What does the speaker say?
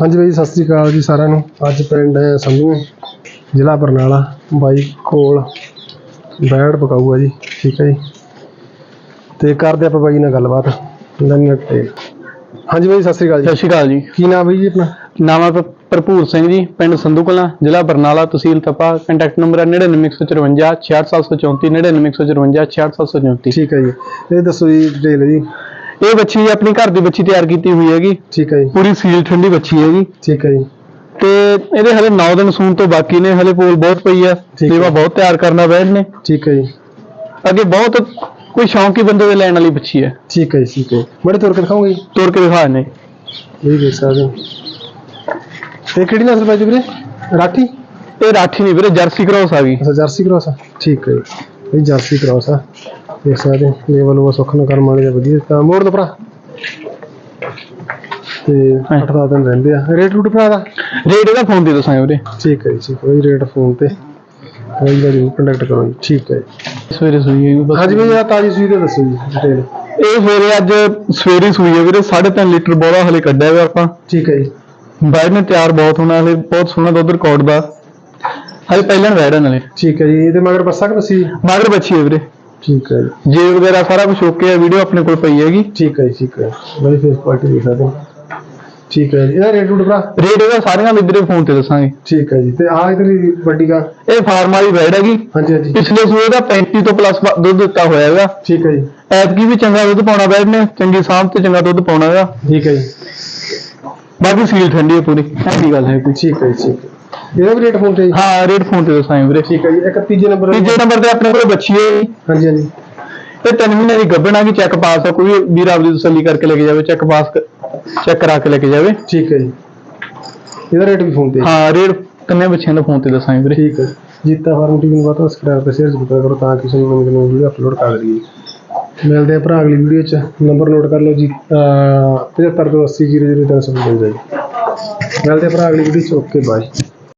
ਹਾਂਜੀ ਬਾਈ ਸਤਿ ਸ੍ਰੀ ਅਕਾਲ ਜੀ ਸਾਰਿਆਂ ਨੂੰ। ਅੱਜ ਪਿੰਡ ਹੈ ਸੰਧੂ ਜ਼ਿਲ੍ਹਾ ਬਰਨਾਲਾ ਬਾਈ ਕੋਲ ਬੈੜ ਪਕਾਊਗਾ ਜੀ ਠੀਕ ਹੈ ਜੀ। ਤੇ ਕਰਦੇ ਆਪਾਂ ਬਾਈ ਨਾਲ ਗੱਲਬਾਤ ਲੈਣੇ ਤੇ ਹਾਂਜੀ ਬਾਈ ਸਤਿ ਸ੍ਰੀ ਅਕਾਲ ਜੀ। ਸਤਿ ਸ਼੍ਰੀ ਅਕਾਲ ਜੀ। ਕੀ ਨਾਮ ਬਾਈ ਜੀ ਆਪਣਾ? ਨਾਮ ਹੈ ਭਰਪੂਰ ਸਿੰਘ ਜੀ ਪਿੰਡ ਸੰਧੂ ਕਲਾਂ ਜ਼ਿਲ੍ਹਾ ਬਰਨਾਲਾ ਤਹਿਸੀਲ ਤਪਾ ਕੰਟੈਕਟ ਨੰਬਰ ਹੈ 99154 66734 99154 66734 ਠੀਕ ਹੈ ਜੀ। ਇਹ ਦੱਸੋ ਜੀ ਡਿਟੇਲ ਜੀ। ਇਹ ਬੱਚੀ ਆਪਣੀ ਘਰ ਦੀ ਬੱਚੀ ਤਿਆਰ ਕੀਤੀ ਹੋਈ ਹੈਗੀ। ਠੀਕ ਹੈ ਜੀ। ਪੂਰੀ ਸੀਲ ਠੰਡੀ ਬੱਚੀ ਹੈਗੀ। ਠੀਕ ਹੈ ਜੀ। ਤੇ ਇਹਦੇ ਹਲੇ 9 ਦਿਨ ਸੂਣ ਤੋਂ ਬਾਕੀ ਨੇ ਹਲੇ ਪੋਲ ਬਹੁਤ ਪਈ ਆ ਠੀਕ ਹੈ। ਸੇਵਾ ਬਹੁਤ ਤਿਆਰ ਕਰਨਾ ਬੈਠ ਨੇ। ਠੀਕ ਹੈ ਜੀ। ਅੱਗੇ ਬਹੁਤ ਕੋਈ ਸ਼ੌਂਕੀ ਬੰਦੇ ਦੇ ਲੈਣ ਵਾਲੀ ਬੱਚੀ ਹੈ। ਠੀਕ ਹੈ ਜੀ ਠੀਕ ਹੈ। ਬੜੇ ਤੁਰ ਕੇ ਦਿਖਾਉਂਗੇ ਤੋੜ ਕੇ ਦਿਖਾ ਨੇ ਇਹ ਦੇਖ ਸਕਦੇ ਹੋ। ਇਹ ਕਿਹੜੀ ਨਸਲ ਜੀ ਵੀਰੇ? ਰਾਠੀ? ਇਹ ਰਾਠੀ ਨਹੀਂ ਵੀਰੇ ਜਰਸੀ ਕ੍ਰੋਸ ਆ ਗਈ। ਅੱਛਾ ਜਰਸੀ ਕ੍ਰਾਸ ਆ। ਠੀਕ ਹੈ ਜੀ। ਇਹ ਜਰਸੀ ਕ੍ਰਾਸ ਆ। ਦੇਖ ਸਕਦੇ ਲੈਵਲ ਉਹ ਸੁੱਖ ਨਾਲ ਕਰਮ ਵਾਲੇ ਦਾ ਵਧੀਆ। ਤਾਂ ਮੋੜ ਦੋ ਭਰਾ। ਤੇ ਹਾਂ। ਅੱਠ ਦਸ ਦਿਨ ਰਹਿੰਦੇ ਆ। ਰੇਟ ਰੂਟ ਭਰਾ ਦਾ? ਰੇਟ ਇਹਦਾ ਫੋਨ ਦੇ ਦੱਸਾਂਗੇ ਵੀਰੇ। ਠੀਕ ਹੈ ਜੀ ਠੀਕ ਹੈ। ਰੇਟ ਫੋਨ ਤੇ। ਕੋਈ ਵਾਰੀ ਕੰਟੈਕਟ ਕਰੋ ਜੀ। ਠੀਕ ਹੈ ਸਵੇਰੇ ਸੂਈ ਹੈਗੀ ਬਸ। ਹਾਂਜੀ ਬਈ ਆ ਤਾਜੀ ਸੂਈ ਦੇ ਦੱਸੋ ਜੀ ਡਿਟੇਲ ਇਹ ਸਵੇਰੇ ਅੱਜ ਸਵੇਰੇ ਸੂਈ ਹੈ ਵੀਰੇ 3.5 ਲੀਟਰ ਬੋਲਾ ਹਲੇ ਕੱਢਿਆ ਹੋਇਆ ਆਪਾਂ। ਠੀਕ ਹੈ ਜੀ। ਬਾਹਰ ਨੇ ਤਿਆਰ ਬਹੁਤ ਹੋਣਾ ਹਲੇ ਬਹੁਤ ਸੋਹਣਾ ਦੁੱਧ ਰਿਕਾਰਡ ਦਾ। ਹਲੇ ਪਹਿਲਾਂ ਵੈੜਨ ਨਾਲੇ। ਠੀਕ ਹੈ ਜੀ ਇਹਦੇ ਮਗਰ ਬੱਸਾ ਕਿ ਬੱਸੀ? ਮਗਰ ਬੱਚੀ ਹੈ ਵੀਰੇ। ਠੀਕ ਹੈ ਜੀ। ਜੇ ਵਗੈਰਾ ਸਾਰਾ ਕੁਝ ਓਕੇ ਹੈ ਵੀਡੀਓ ਆਪਣੇ ਕੋਲ ਪਈ ਹੈਗੀ। ਠੀਕ ਹੈ ਜੀ ਠੀਕ ਹੈ। ਬੜੀ ਫੇਸ ਕੁਆਲਿਟੀ ਦੇਖ ਸਕਦੇ ਹੋ। ਠੀਕ ਹੈ ਜੀ ਇਹਦਾ ਰੇਟ ਰੂਟ ਭਰਾ? ਰੇਟ ਇਹਦਾ ਸਾਰਿਆਂ ਦੇ ਵੀਰੇ ਫੋਨ ਤੇ ਦੱਸਾਂਗੇ। ਠੀਕ ਹੈ ਜੀ ਤੇ ਆ ਇਧਰ ਵੱਡੀ ਗਾ ਇਹ ਫਾਰਮ ਵਾਲੀ ਵੈੜ ਹੈਗੀ। ਹਾਂਜੀ ਹਾਂਜੀ। ਪਿਛਲੇ ਸੂਏ ਦਾ 35 ਤੋਂ ਪਲੱਸ ਦੁੱਧ ਦਿੱਤਾ ਹੋਇਆ ਹੈਗਾ। ਠੀਕ ਹੈ ਜੀ। ਐਤਕੀ ਵੀ ਚੰਗਾ ਦੁੱਧ ਪਾਉਣਾ ਵੈੜ ਨੇ ਚੰਗੀ ਸਾਂਭ ਤੇ ਚੰਗਾ ਦੁੱਧ ਪਾਉਣਾ ਹੈਗਾ। ਠੀਕ ਹੈ ਜੀ। ਬਾਕੀ ਸੀਲ ਠੰਡੀ ਹੈ ਪੂਰੀ। ਐਸੀ ਗੱਲ ਹੈ ਕੋਈ। ਠੀਕ ਹੈ ਜੀ ਇਹਦਾ ਵੀ ਰੇਟ ਫੋਨ ਤੇ ਜੀ? ਹਾਂ ਰੇਟ ਫੋਨ ਤੇ ਦੱਸਾਂਗੇ ਵੀਰੇ। ਠੀਕ ਹੈ ਜੀ ਇੱਕ ਤੀਜੇ ਨੰਬਰ ਤੀਜੇ ਨੰਬਰ ਤੇ ਆਪਣੇ ਕੋਲ ਬੱਚੀ ਹੈ ਹਾਂਜੀ ਹਾਂਜੀ। ਇਹ ਤਿੰਨ ਮਹੀਨੇ ਦੀ ਗੱਭਣਾ ਕੀ ਚੈੱਕ ਪਾਸ ਆ ਕੋਈ ਵੀਰ ਆਪਦੀ ਤਸੱਲੀ ਕਰਕੇ ਲੈ ਕੇ ਜਾਵੇ ਚੈੱਕ ਪਾਸ ਚੈੱਕ ਕਰਾ ਕੇ ਲੈ ਕੇ ਜਾਵੇ। ਠੀਕ ਹੈ ਜੀ। ਇਹਦਾ ਰੇਟ ਵੀ ਫੋਨ ਤੇ ਹਾਂ ਰੇਟ ਤਿੰਨੇ ਬੱਚਿਆਂ ਦਾ ਫੋਨ ਤੇ ਦੱਸਾਂਗੇ ਵੀਰੇ। ਠੀਕ ਹੈ। ਜੀਤਾ ਫਾਰਮ ਟੀਵੀ ਨੂੰ ਬਾਤ ਸਬਸਕ੍ਰਾਈਬ ਤੇ ਸ਼ੇਅਰ ਜ਼ਰੂਰ ਕਰੋ ਤਾਂ ਕਿ ਸਾਨੂੰ ਨਵੀਂ ਨਵੀਂ ਵੀਡੀਓ ਅਪਲੋਡ ਕਰ ਦਈਏ ਮਿਲਦੇ ਆ ਭਰਾ ਅਗਲੀ ਵੀਡੀਓ 'ਚ। ਨੰਬਰ ਨੋਟ ਕਰ ਲਓ ਜੀ, ਅਹ 75 ਤੋਂ 80 00 300 ਮਿਲ ਜਾਏ ਮਿਲਦੇ ਆ ਭਰਾ ਅਗਲੀ ਵੀਡੀਓ 'ਚ। Okay bye